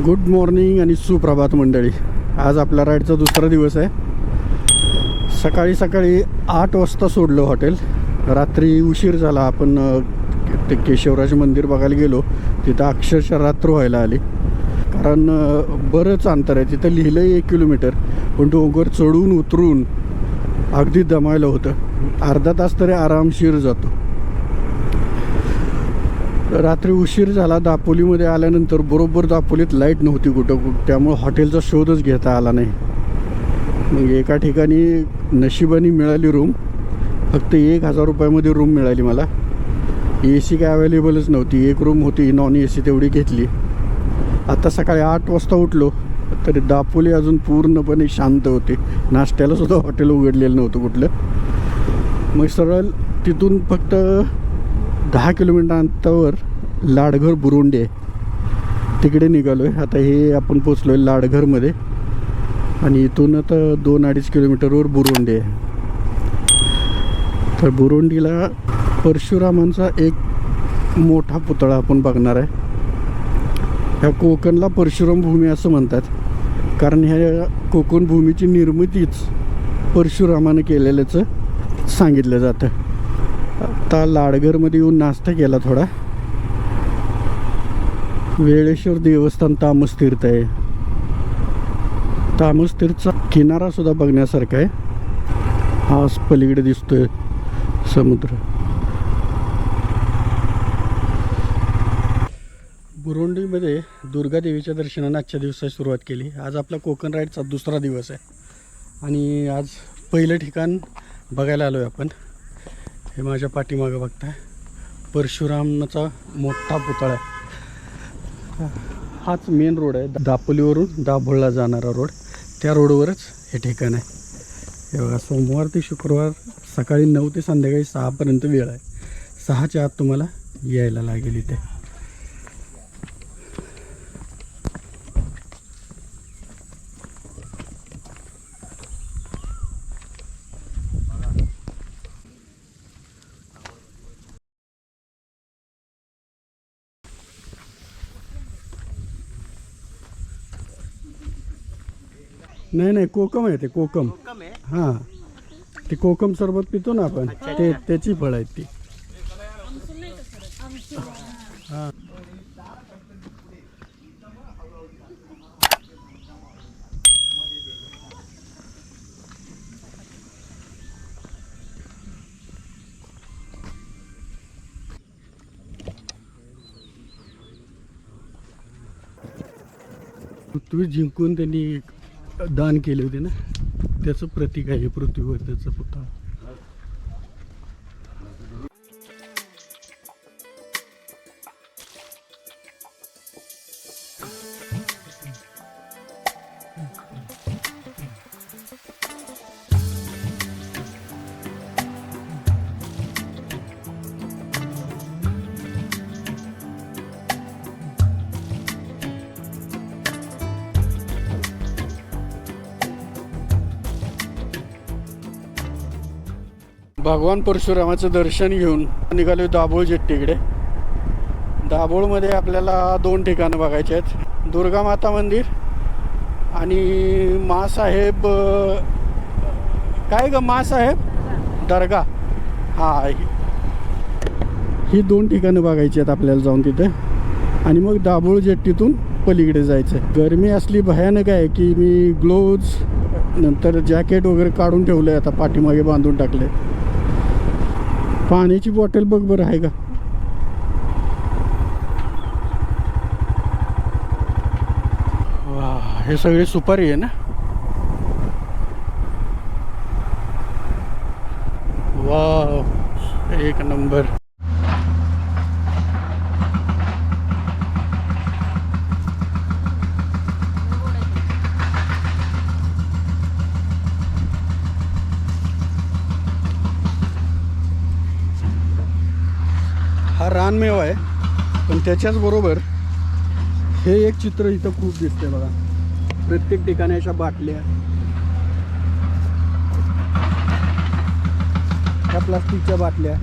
Good morning आणि सुप्रभात मंडळी. आज आपला राईडचा दुसरा दिवस आहे. सकाळी सकाळी आठ वाजता सोडलं हॉटेल. रात्री उशीर झाला. आपण ते केशवराज मंदिर बघायला गेलो. तिथं अक्षरशः रात्र व्हायला आली. कारण बरंच अंतर आहे. तिथं लिहिलं आहे एक किलोमीटर. पण डोंगर चढून उतरून अगदी दमायला होतं. अर्धा तास तरी आरामशीर जातो. रात्री उशीर झाला दापोलीमध्ये आल्यानंतर बरोबर दापोलीत लाइट नव्हती कुठं कुठं. त्यामुळं हॉटेलचा शोधच घेता आला नाही. मग एका ठिकाणी नशिबाने मिळाली रूम फक्त एक हजार रुपयामध्ये रूम मिळाली मला. ए सी काय अवेलेबलच नव्हती. एक रूम होती नॉन ए सी तेवढी घेतली. आता सकाळी आठ वाजता उठलो तरी दापोली अजून पूर्णपणे शांत होते. नाश्त्याला सुद्धा हॉटेल उघडलेलं नव्हतं कुठलं. मग सरळ तिथून फक्त दहा किलोमीटर अंतरावर लाडघर बुरुंडी. आहे तिकडे निघालो आहे आता हे आपण पोचलो आहे लाडघरमध्ये. आणि इथून आता दोन अडीच किलोमीटरवर बुरुंडी आहे. तर बुरुंडीला परशुरामांचा एक मोठा पुतळा आपण बघणार आहे. ह्या कोकणला परशुराम भूमी असं म्हणतात. कारण ह्या कोकण भूमीची निर्मितीच परशुरामानं केलेल्याचं सांगितलं जातं. आता लाडघरमध्ये येऊन नाश्ता केला थोडा. वेळेश्वर देवस्थान तामस तीर्थ आहे. तामस तीर्थचा किनारा सुद्धा बघण्यासारखा आहे. आज पलीकडे दिसतोय समुद्र. बुरुंडीमध्ये दुर्गा देवीच्या दर्शनानं आजच्या दिवसाची सुरुवात केली. आज आपला कोकण राईडचा दुसरा दिवस आहे. आणि आज पहिलं ठिकाण बघायला आलो आहे आपण. हे माझ्या पाठीमागं बघताय. परशुरामचा मोठा पुतळा. आहे हाच मेन रोड आहे. दापोलीवरून दाभोळला जाणारा रोड. त्या रोडवरच हे ठिकाण आहे. हे बघा सोमवार ते शुक्रवार सकाळी नऊ ते संध्याकाळी सहापर्यंत वेळ आहे. सहाच्या आत तुम्हाला यायला लागेल इथे. नाही नाही कोकम आहे ते कोकम. आहे? हां. ते कोकम सरबत पितो ना आपण ते त्याची फळ आहेत ती. हां. पृथ्वी जिंकून त्यांनी दान केले होते ना त्याचं प्रतीक आहे पृथ्वीवर त्याचा पुतळा भगवान परशुरामाचं दर्शन घेऊन निघालो दाभोळ जेट्टीकडे. दाभोळमध्ये आपल्याला दोन ठिकाणं बघायचे आहेत. दुर्गा माता मंदिर आणि मासाहेब काय ग मासाहेब? दर्गा. हा ही- ही दोन ठिकाणं बघायची आहेत आपल्याला जाऊन तिथे. आणि मग दाभोळ जेट्टीतून पलीकडे जायचं आहे गरमी असली भयानक आहे की मी ग्लोव्ज नंतर जॅकेट वगैरे काढून ठेवलं आहे आता पाठीमागे बांधून टाकले पाण्याची बॉटल बघ बरं आहे का? वा हे सगळे सुपारी आहे ना वा एक नंबर हा रानमेवा आहे. पण त्याच्याच बरोबर हे एक चित्र इथं खूप दिसते बघा. प्रत्येक ठिकाणी अशा बाटल्या. ह्या प्लास्टिकच्या बाटल्या?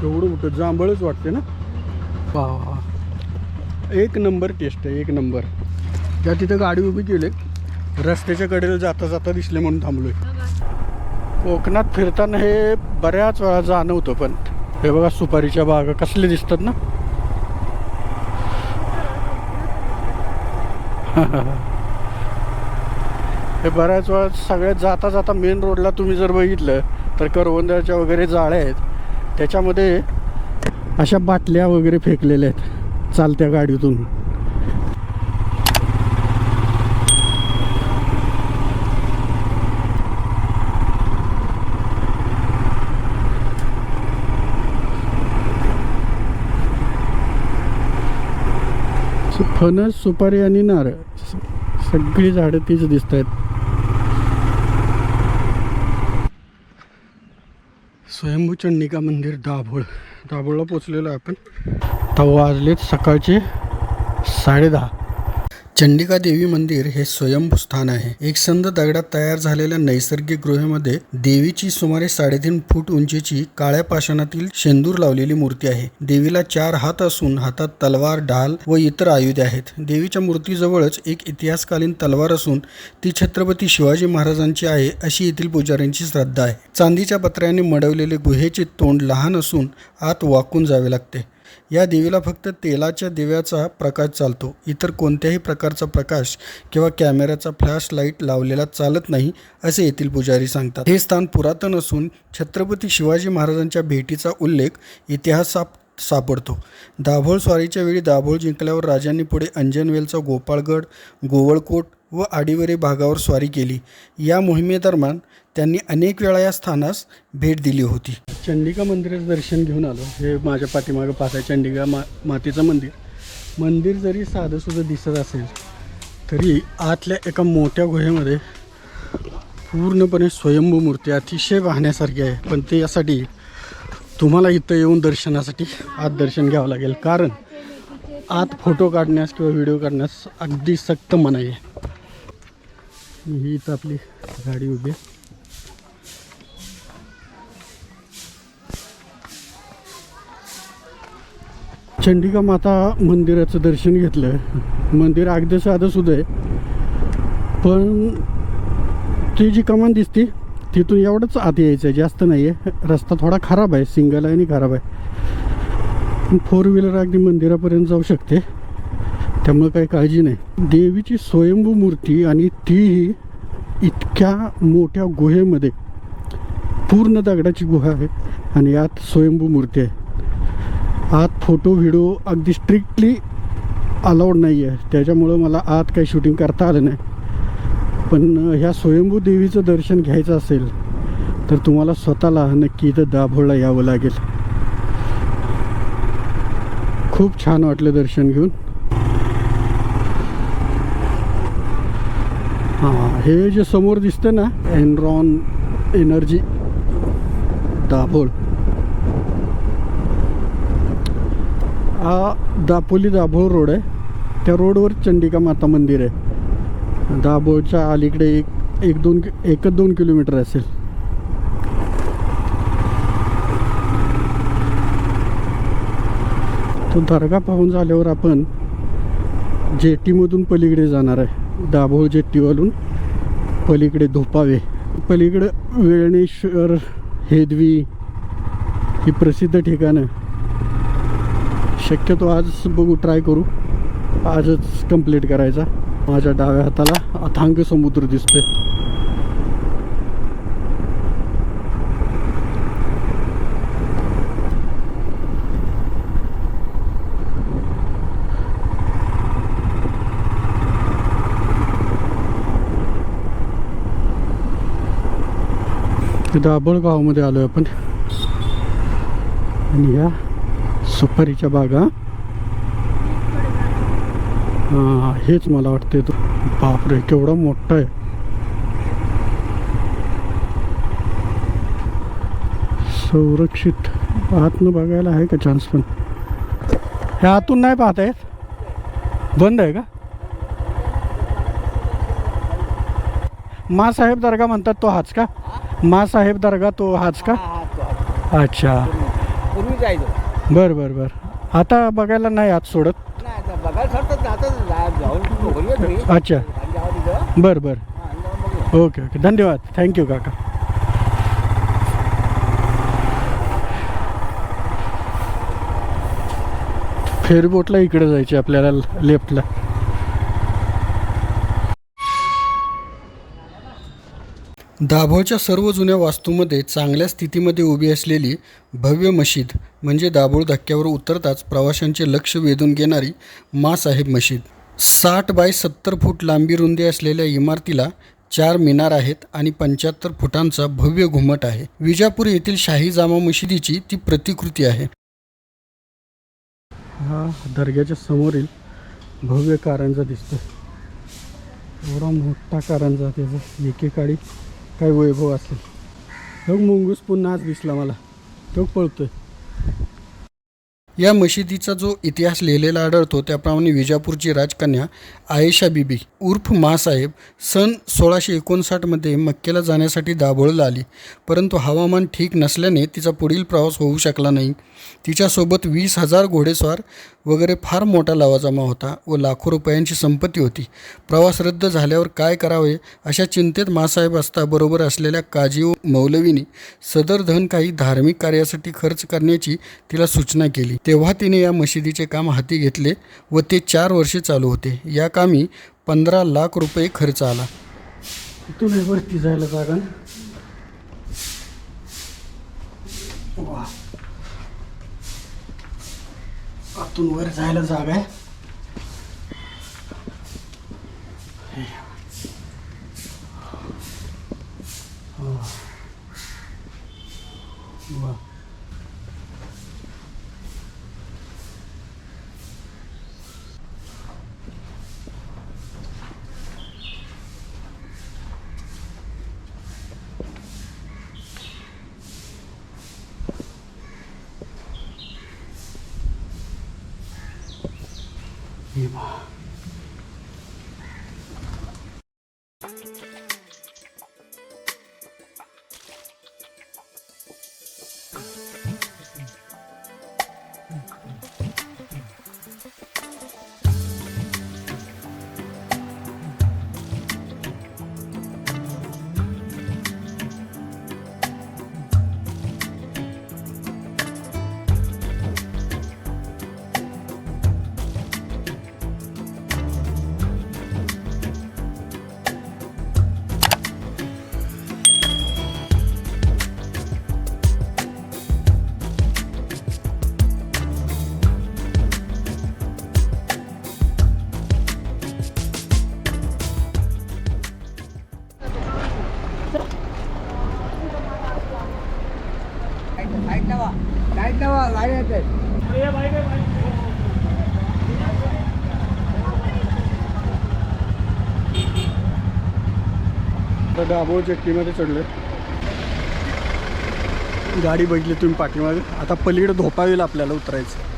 केवढं मोठं जांभळच वाटते ना? वा. एक नंबर टेस्ट आहे एक नंबर. त्या तिथं गाडी उभी केली रस्त्याच्या कडेला जाता जाता दिसले म्हणून थांबलोय. कोकणात फिरताना हे बऱ्याच वेळा जाणवतं पण हे बघा सुपारीच्या बागा कसले दिसतात ना. हे बऱ्याच वेळा सगळ्यात जाता जाता मेन रोडला तुम्ही जर बघितलं तर करवंदाच्या वगैरे जाळ्या आहेत. त्याच्यामध्ये अशा बाटल्या वगैरे फेकलेल्या आहेत चालत्या गाडीतून. फणस सुपारी आणि नारळ. स- सगळी झाडं तीच दिसत आहेत स्वयंभू चंडिका मंदिर दाभोळ. दाभोळला पोचलेलो आपण. तर वाजलेत सकाळचे साडेदहा. चंडिका देवी मंदिर हे स्वयंभू स्थान आहे. एक संद दगडात तयार झालेल्या नैसर्गिक गृहेमध्ये देवीची सुमारे साडेतीन फूट उंचीची काळ्या पाषाणातील शेंदूर लावलेली मूर्ती आहे. देवीला चार हात असून हातात तलवार ढाल व इतर आयुधे आहेत. देवीच्या मूर्तीजवळच एक इतिहासकालीन तलवार असून ती छत्रपती शिवाजी महाराजांची आहे अशी येथील पुजाऱ्यांची श्रद्धा आहे. चांदीच्या पत्र्याने मडवलेले गुहेचे तोंड लहान असून आत वाकून जावे लागते. या देवीला फक्त तेलाच्या दिव्याचा प्रकाश चालतो. इतर कोणत्याही प्रकारचा प्रकाश किंवा कॅमेऱ्याचा फ्लॅश लाइट लावलेला चालत नाही असे येथील पुजारी सांगतात. हे स्थान पुरातन असून छत्रपती शिवाजी महाराजांच्या भेटीचा उल्लेख इतिहासात सापडतो. दाभोळ स्वारीच्या वेळी दाभोळ जिंकल्यावर राजांनी पुढे अंजनवेलचा गोपाळगड गोवळकोट व आडिवरे भागावर स्वारी केली. या मोहिमेदरम्यान त्यांनी अनेक वेळा या स्थानास भेट दिली होती. चंडिका मंदिराचं दर्शन घेऊन आलो. हे माझ्या पाठीमागं पाच आहे चंडिका मा मातेचं मंदिर. मंदिर जरी साधंसुद्धा दिसत असेल तरी आतल्या एका मोठ्या गुहेमध्ये पूर्णपणे स्वयंभू मूर्ती अतिशय पाहण्यासारखी आहे. पण ते यासाठी तुम्हाला इथं येऊन दर्शनासाठी आत दर्शन घ्यावं लागेल. कारण आत फोटो काढण्यास किंवा व्हिडिओ काढण्यास अगदी सक्त मनाई आहे. ही इथं आपली गाडी उभी आहे. चंडिका माता मंदिराचं दर्शन घेतलं मंदिर अगदी साधं सुद्धा आहे पण ती जी कमान दिसते तिथून एवढंच आत यायचं आहे जास्त नाही आहे रस्ता थोडा खराब आहे सिंगल आहे आणि खराब आहे. फोर व्हीलर अगदी मंदिरापर्यंत जाऊ शकते. त्यामुळे काही काळजी नाही. देवीची स्वयंभू मूर्ती आणि तीही इतक्या मोठ्या गुहेमध्ये. पूर्ण दगडाची गुहा आहे आणि यात स्वयंभू मूर्ती आहे. आत फोटो व्हिडिओ अगदी स्ट्रिक्टली अलाउड नाही आहे त्याच्यामुळं मला आत काही शूटिंग करता आलं नाही. पण ह्या स्वयंभू देवीचं दर्शन घ्यायचं असेल तर तुम्हाला स्वतःला नक्की इथं दाभोळला यावं लागेल. खूप छान वाटलं दर्शन घेऊन. हां हे जे समोर दिसतं ना एनरॉन एनर्जी दाभोळ. हा दापोली दाभोळ रोड आहे. त्या रोडवर चंडिका माता मंदिर आहे. दाभोळच्या अलीकडे एक एक दोन एकच दोन किलोमीटर असेल. तो दर्गा पाहून झाल्यावर आपण जेटीमधून पलीकडे जाणार आहे. दाभोळ जेट्टीवालून पलीकडे धोपावे. पलीकडे वेळणेश्वर हेदवी ही प्रसिद्ध ठिकाणं. शक्यतो आज बघू ट्राय करू. आजच कंप्लीट करायचा. माझ्या डाव्या हाताला अथांग समुद्र दिसतोय. दाभोळ गावामध्ये आलो आपण. आणि या सुपारीच्या बागा. हा हेच मला वाटते तो. बापरे केवढा मोठा आहे. संरक्षित आतनं बघायला आहे का चान्स पण? हे आतून नाही पाहत आहेत बंद आहे का? मा साहेब दर्गा म्हणतात तो हाच का? मा साहेब दर्गा तो हाच का? अच्छा. पूर्वी जायचो बर बर बर. आता बघायला नाही आत सोडत? नाही आता बघायला सरतात आता जा- जाऊन घरी येतो मी. अच्छा. आणि जाऊ तिथं बर बर. हा, आणि जाऊन बघूया. Okay okay. धन्यवाद. थँक्यू काका. फेरीबोटला इकडे जायचे आपल्याला लेफ्टला. दाभोळच्या सर्व जुन्या वास्तूमध्ये चांगल्या स्थितीमध्ये उभी असलेली भव्य मशीद म्हणजे दाभोळ धक्क्यावर उतरताच प्रवाशांचे लक्ष वेधून घेणारी मासाहेब मशीद. साठ बाय सत्तर फूट लांबी रुंदी असलेल्या इमारतीला चार मिनार आहेत आणि पंच्याहत्तर फुटांचा भव्य घुमट आहे. विजापूर येथील शाही जामा मशिदीची ती प्रतिकृती आहे. हा दर्ग्याच्या समोरील भव्य कारंजा दिसतो एवढा मोठा कारंजा त्याचा. एकेकाळी काय वैभव असेल. तो मुंगूस पुन्हा आज दिसला मला. तो पळतोय. या मशिदीचा जो इतिहास लिहिलेला आढळतो त्याप्रमाणे विजापूरची राजकन्या आयेशा बीबी उर्फ मासाहेब सन सोळाशे एकोणसाठमध्ये मक्केला जाण्यासाठी दाभोळला आली. परंतु हवामान ठीक नसल्याने तिचा पुढील प्रवास होऊ शकला नाही. तिच्यासोबत वीस हजार घोडेस्वार वगैरे फार मोठा लवाजमा होता व लाखो रुपयांची संपत्ती होती. प्रवास रद्द झाल्यावर काय करावे अशा चिंतेत मासाहेब असता बरोबर असलेल्या काजी व मौलवीने सदर धन काही धार्मिक कार्यासाठी खर्च करण्याची तिला सूचना केली. तेव्हा तिने या मशिदीचे काम हाती घेतले व ते चार वर्षे चालू होते. या कामी पंधरा लाख रुपये खर्च आला. तुला वरती जायला जागा वा आतून वर जायला जागा आहे. हो. वा. हे वा. आता दाभोळ चढले गाडी बघितली तुम्ही पाठीमागे. आता पलीकडे धोपावेल आपल्याला उतरायचं.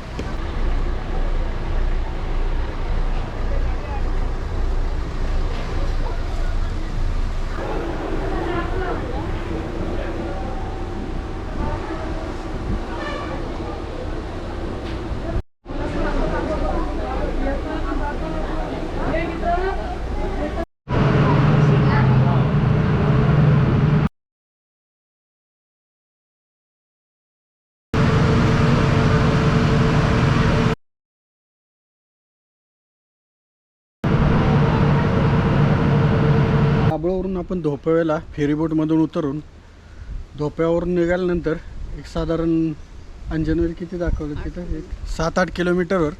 धोप्यावरून आपण धोप्याला फेरीबोटमधून उतरून धोप्यावरून निघाल्यानंतर एक साधारण अंजनवेल किती दाखवलं तिथं? एक सात आठ किलोमीटरवर.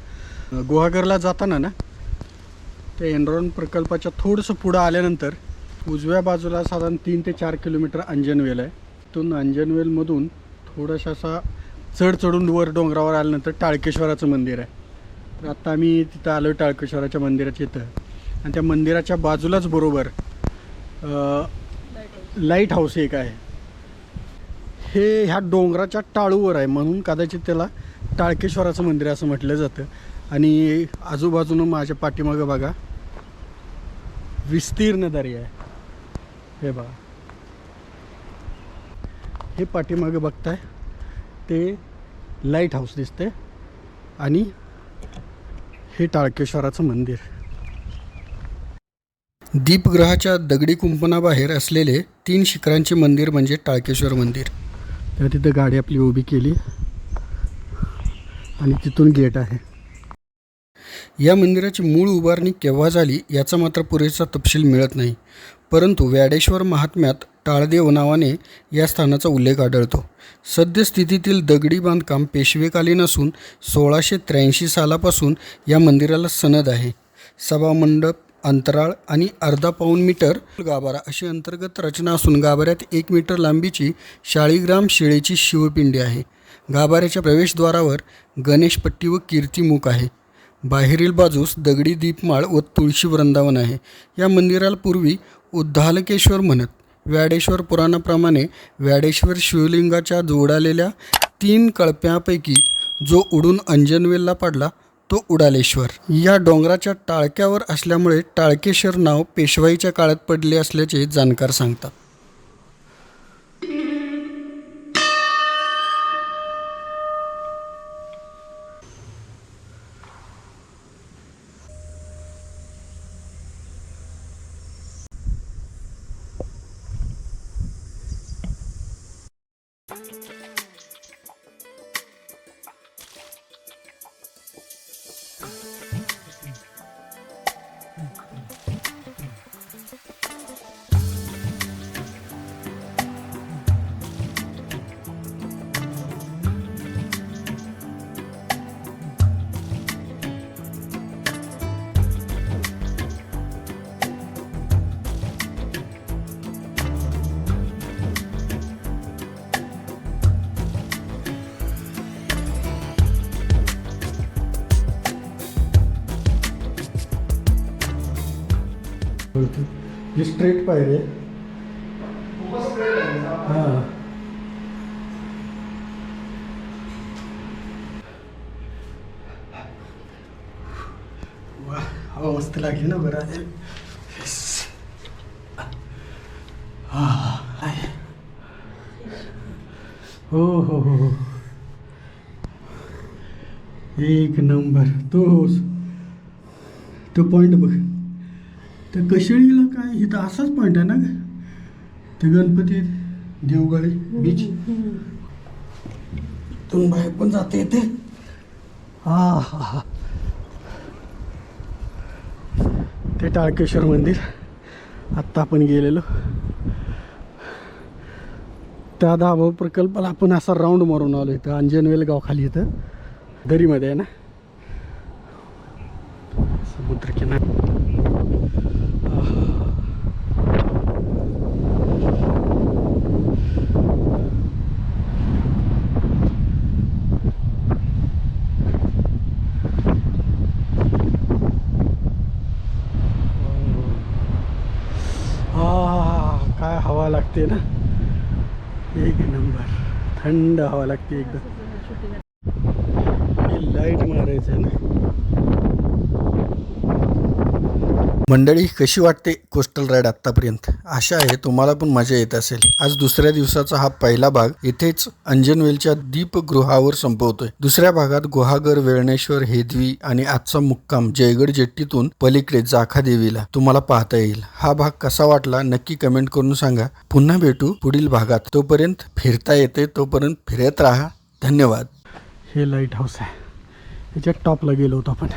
गुहागरला जाताना ना त्या एनरॉन प्रकल्पाच्या थोडंसं पुढं आल्यानंतर उजव्या बाजूला साधारण तीन ते चार किलोमीटर अंजनवेल आहे. तिथून अंजनवेलमधून थोडासा असा चढ चढून वर डोंगरावर आल्यानंतर टाळकेश्वराचं मंदिर आहे. तर आत्ता आम्ही तिथं आलो टाळकेश्वराच्या मंदिराच्या इथं. आणि त्या मंदिराच्या बाजूलाच बरोबर लाइट हाऊस एक आहे. हे ह्या डोंगराच्या टाळूवर आहे म्हणून कदाचित त्याला टाळकेश्वराचं मंदिर असं म्हटलं जातं. आणि आजूबाजूनं माझ्या पाठीमागं बघा विस्तीर्ण दरी आहे. हे बघा. हे पाठीमागं बघताय ते लाइट हाऊस दिसते आणि हे टाळकेश्वराचं मंदिर. दीपग्रहाच्या दगडी कुंपणाबाहेर असलेले तीन शिखरांचे मंदिर म्हणजे टाळकेश्वर मंदिर. तर तिथं गाडी आपली उभी केली आणि तिथून गेट आहे. या मंदिराची मूळ उभारणी केव्हा झाली याचा मात्र पुरेसा तपशील मिळत नाही. परंतु व्याडेश्वर महात्म्यात टाळदेव नावाने या स्थानाचा उल्लेख आढळतो. सद्यस्थितीतील दगडी बांधकाम पेशवेकालीन असून सोळाशे त्र्याऐंशी सालापासून या मंदिराला सनद आहे. सभामंडप अंतराळ आणि अर्धा पाऊण मीटर गाभारा अशी अंतर्गत रचना असून गाभाऱ्यात एक मीटर लांबीची शाळीग्राम शिळेची शिवपिंडी आहे. गाभाऱ्याच्या प्रवेशद्वारावर गणेशपट्टी व कीर्तिमुख आहे. बाहेरील बाजूस दगडी दीपमाळ व तुळशी वृंदावन आहे. या मंदिराला पूर्वी उद्धालकेश्वर म्हणत व्याडेश्वर पुराणाप्रमाणे व्याडेश्वर शिवलिंगाच्या जोडालेल्या तीन कळप्यापैकी जो उडून अंजनवेलला पडला तो उडालेश्वर. या डोंगराच्या टाळक्यावर असल्यामुळे टाळकेश्वर नाव पेशवाईच्या काळात पडले असल्याचे जाणकार सांगतात. ही स्ट्रेट पायरी हां. वा हवा मस्त लागली ना बरं आहे. हो हो हो हो एक नंबर. तो तो पॉईंट बघ. त्या कशेळीला काय? इथं असाच पॉईंट आहे ना ग. ते गणपती देवगळे बीच तून बाहेर पण जाते येते. हा हा हा. ते टाळकेश्वर मंदिर. आत्ता आपण गेलेलो. त्या दाभाव प्रकल्पाला आपण असा राऊंड मारून आलो इथं अंजनवेल गाव खाली इथं. दरीमध्ये आहे ना. समुद्रकिनार हा काय हवा लागते ना? एक नंबर. थंड हवा लागते एकदम. लाइट मारायचं ना. मंडळी कशी वाटते कोस्टल राईड आत्तापर्यंत? आशा आहे तुम्हाला पण मजा येत असेल. आज दुसऱ्या दिवसाचा हा पहिला भाग इथेच अंजनवेलच्या दीपगृहावर संपवतोय. दुसऱ्या भागात गुहागर वेळणेश्वर हेदवी आणि आजचा मुक्काम जयगड जेट्टीतून पलीकडे जाखा देवीला तुम्हाला पाहता येईल. हा भाग कसा वाटला नक्की कमेंट करून सांगा. पुन्हा भेटू पुढील भागात. तोपर्यंत फिरता येते तोपर्यंत फिरत राहा. धन्यवाद. हे लाइट हाऊस आहे याच्या टॉपला गेलो होतो आपण.